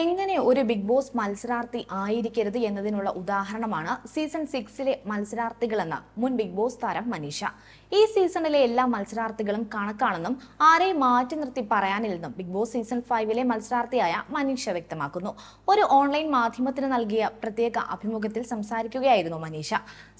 എങ്ങനെ ഒരു big boss മത്സരാർത്ഥി ആയിരിക്കരുത് എന്നതിനുള്ള ഉദാഹരണമാണ് സീസൺ സിക്സിലെ മത്സരാർത്ഥികളെന്ന് മുൻ ബിഗ് ബോസ് താരം മനീഷ. ഈ സീസണിലെ എല്ലാ മത്സരാർത്ഥികളും കണക്കാണെന്നും ആരെയും മാറ്റി നിർത്തി പറയാനില്ലെന്നും ബിഗ് ബോസ് സീസൺ ഫൈവിലെ മത്സരാർത്ഥിയായ മനീഷ വ്യക്തമാക്കുന്നു. ഒരു ഓൺലൈൻ മാധ്യമത്തിന് നൽകിയ പ്രത്യേക അഭിമുഖത്തിൽ സംസാരിക്കുകയായിരുന്നു മനീഷ.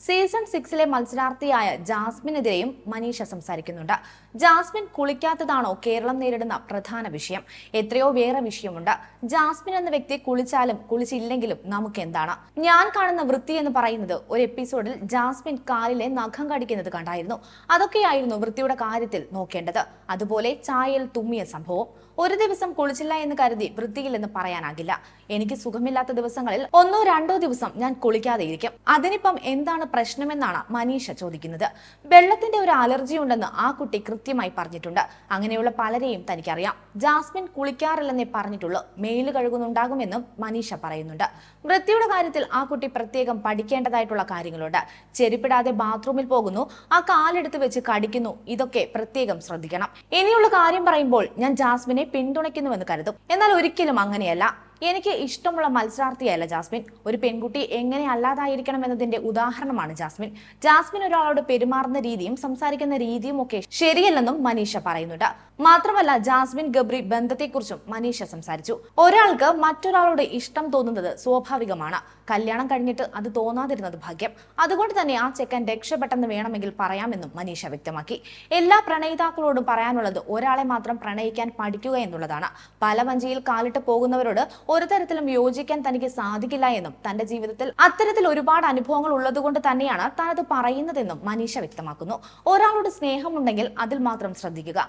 സീസൺ സിക്സിലെ മത്സരാർത്ഥിയായ ജാസ്മിനെതിരെയും മനീഷ സംസാരിക്കുന്നുണ്ട്. ജാസ്മിൻ കുളിക്കാത്തതാണോ കേരളം നേരിടുന്ന പ്രധാന വിഷയം? എത്രയോ വേറെ വിഷയമുണ്ട്. ജാസ്മിൻ എന്ന വ്യക്തി കുളിച്ചാലും കുളിച്ചില്ലെങ്കിലും നമുക്ക് എന്താണ് ഞാൻ കാണുന്ന വൃത്തി എന്ന് പറയുന്നത് ഒരു എപ്പിസോഡിൽ ജാസ്മിൻ കാലിലെ നഖം കടിക്കുന്നത് കണ്ടായിരുന്നു. അതൊക്കെയായിരുന്നു വൃത്തിയുടെ കാര്യത്തിൽ നോക്കേണ്ടത്. അതുപോലെ ചായയിൽ തുമ്മിയ സംഭവം. ഒരു ദിവസം കുളിച്ചില്ല എന്ന് കരുതി വൃത്തിയില്ലെന്ന് പറയാനാകില്ല. എനിക്ക് സുഖമില്ലാത്ത ദിവസങ്ങളിൽ ഒന്നോ രണ്ടോ ദിവസം ഞാൻ കുളിക്കാതെ ഇരിക്കും അതിനിപ്പം എന്താണ് പ്രശ്നമെന്നാണ് മനീഷ ചോദിക്കുന്നത്. വെള്ളത്തിന്റെ ഒരു അലർജി ഉണ്ടെന്ന് ആ കുട്ടി കൃത്യമായി പറഞ്ഞിട്ടുണ്ട്. അങ്ങനെയുള്ള പലരെയും തനിക്കറിയാം. ജാസ്മിൻ കുളിക്കാറില്ലെന്നേ പറഞ്ഞിട്ടുള്ളൂ. മേൽ കഴുകുന്നുണ്ടാകുമെന്നും മനീഷ പറയുന്നുണ്ട്. വൃത്തിയുടെ കാര്യത്തിൽ ആ കുട്ടി പ്രത്യേകം പഠിക്കേണ്ടതായിട്ടുള്ള കാര്യങ്ങളുണ്ട്. ചെരുപ്പിടാതെ ബാത്റൂമിൽ പോകുന്നു. ആ കാലെടുത്ത് വെച്ച് കടിക്കുന്നു. ഇതൊക്കെ പ്രത്യേകം ശ്രദ്ധിക്കണം. ഇനിയുള്ള കാര്യം പറയുമ്പോൾ ഞാൻ ജാസ്മിനെ പിന്തുണയ്ക്കുന്നുവെന്ന് കരുതും. എന്നാൽ ഒരിക്കലും അങ്ങനെയല്ല. എനിക്ക് ഇഷ്ടമുള്ള മത്സരാർത്ഥിയല്ല ജാസ്മിൻ. ഒരു പെൺകുട്ടി എങ്ങനെ അല്ലാതായിരിക്കണം എന്നതിന്റെ ഉദാഹരണമാണ് ജാസ്മിൻ. ജാസ്മിൻ ഒരാളോട് പെരുമാറുന്ന രീതിയും സംസാരിക്കുന്ന രീതിയും ഒക്കെ ശരിയല്ലെന്നും മനീഷ പറയുന്നുണ്ട്. മാത്രമല്ല ജാസ്മിൻ ഗബ്രി ബന്ധത്തെക്കുറിച്ചും മനീഷ സംസാരിച്ചു. ഒരാൾക്ക് മറ്റൊരാളുടെ ഇഷ്ടം തോന്നുന്നത് സ്വാഭാവികമാണ്. കല്യാണം കഴിഞ്ഞിട്ട് അത് തോന്നാതിരുന്നത് ഭാഗ്യം. അതുകൊണ്ട് തന്നെ ആ ചെക്കൻ രക്ഷപ്പെട്ടെന്ന് വേണമെങ്കിൽ പറയാമെന്നും മനീഷ വ്യക്തമാക്കി. എല്ലാ പ്രണയിതാക്കളോടും പറയാനുള്ളത് ഒരാളെ മാത്രം പ്രണയിക്കാൻ പഠിക്കുക എന്നുള്ളതാണ്. പല വഞ്ചിയിൽ കാലിട്ട് പോകുന്നവരോട് ഒരു തരത്തിലും യോജിക്കാൻ തനിക്ക് സാധിക്കില്ല എന്നും തന്റെ ജീവിതത്തിൽ അത്തരത്തിൽ ഒരുപാട് അനുഭവങ്ങൾ ഉള്ളതുകൊണ്ട് തന്നെയാണ് താനത് പറയുന്നതെന്നും മനീഷ വ്യക്തമാക്കുന്നു. ഒരാളോട് സ്നേഹമുണ്ടെങ്കിൽ അതിൽ മാത്രം ശ്രദ്ധിക്കുക.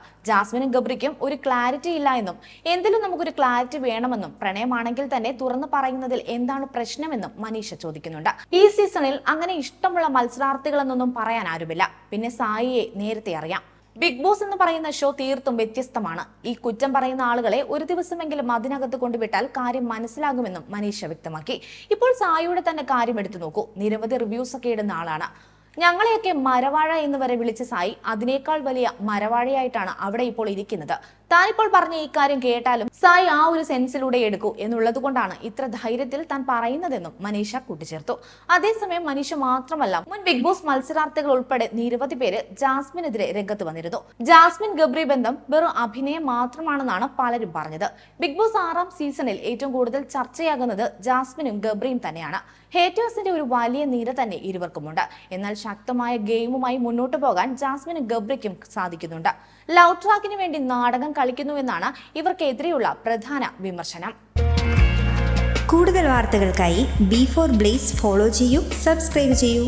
ജാസ്മിനും ഗബ്രിക്കും ഒരു ക്ലാരിറ്റി ഇല്ല എന്നും. എന്തിലും നമുക്കൊരു ക്ലാരിറ്റി വേണമെന്നും പ്രണയമാണെങ്കിൽ തന്നെ തുറന്നു പറയുന്നതിൽ എന്താണ് പ്രശ്നമെന്നും മനീഷ ചോദിക്കുന്നുണ്ട്. ഈ സീസണിൽ അങ്ങനെ ഇഷ്ടമുള്ള മത്സരാർത്ഥികളെന്നൊന്നും പറയാൻ ആരുമില്ല. പിന്നെ സായിയെ നേരത്തെ അറിയാം. ബിഗ് ബോസ് എന്ന് പറയുന്ന ഷോ തീർത്തും വ്യത്യസ്തമാണ്. ഈ കുറ്റം പറയുന്ന ആളുകളെ ഒരു ദിവസമെങ്കിലും അതിനകത്ത് കൊണ്ടുവിട്ടാൽ കാര്യം മനസ്സിലാകുമെന്നും മനീഷ വ്യക്തമാക്കി. ഇപ്പോൾ സായിയുടെ തന്നെ കാര്യം എടുത്തു നോക്കൂ. നിരവധി റിവ്യൂസ് ഒക്കെ ഇടുന്ന ആളാണ്. ഞങ്ങളെയൊക്കെ മരവാഴ എന്ന് വരെ വിളിച്ച സായി അതിനേക്കാൾ വലിയ മരവാഴയായിട്ടാണ് അവിടെ ഇപ്പോൾ ഇരിക്കുന്നത്. താനിപ്പോൾ പറഞ്ഞ ഈ കാര്യം കേട്ടാലും സായി ആ ഒരു സെൻസിലൂടെ എടുക്കൂ എന്നുള്ളത് കൊണ്ടാണ് ഇത്ര ധൈര്യത്തിൽ താൻ പറയുന്നതെന്നും മനീഷ കൂട്ടിച്ചേർത്തു. അതേസമയം മനീഷ മാത്രമല്ല മുൻ ബിഗ് ബോസ് മത്സരാർത്ഥികൾ ഉൾപ്പെടെ നിരവധി പേര് ജാസ്മിനെതിരെ രംഗത്ത് വന്നിരുന്നു. ജാസ്മിൻ ഗബ്രി ബന്ധം വെറും അഭിനയം മാത്രമാണെന്നാണ് പലരും പറഞ്ഞത്. ബിഗ് ബോസ് ആറാം സീസണിൽ ഏറ്റവും കൂടുതൽ ചർച്ചയാകുന്നത് ജാസ്മിനും ഗബ്രിയും തന്നെയാണ്. ഹേറ്റേഴ്സിന്റെ ഒരു വലിയ നിര തന്നെ ഇരുവർക്കുമുണ്ട്. എന്നാൽ ശക്തമായ ഗെയിമുമായി മുന്നോട്ട് പോകാൻ ജാസ്മിനും ഗബ്രിക്കും സാധിക്കുന്നുണ്ട്. ലവ് ട്രാക്കിന് വേണ്ടി നാടകം കളിക്കുന്നുവെന്നാണ് ഇവർക്കെതിരെയുള്ള പ്രധാന വിമർശനം. കൂടുതൽ വാർത്തകൾക്കായി ബി ഫോർ ബ്ലേസ് ഫോളോ ചെയ്യൂ സബ്സ്ക്രൈബ് ചെയ്യൂ.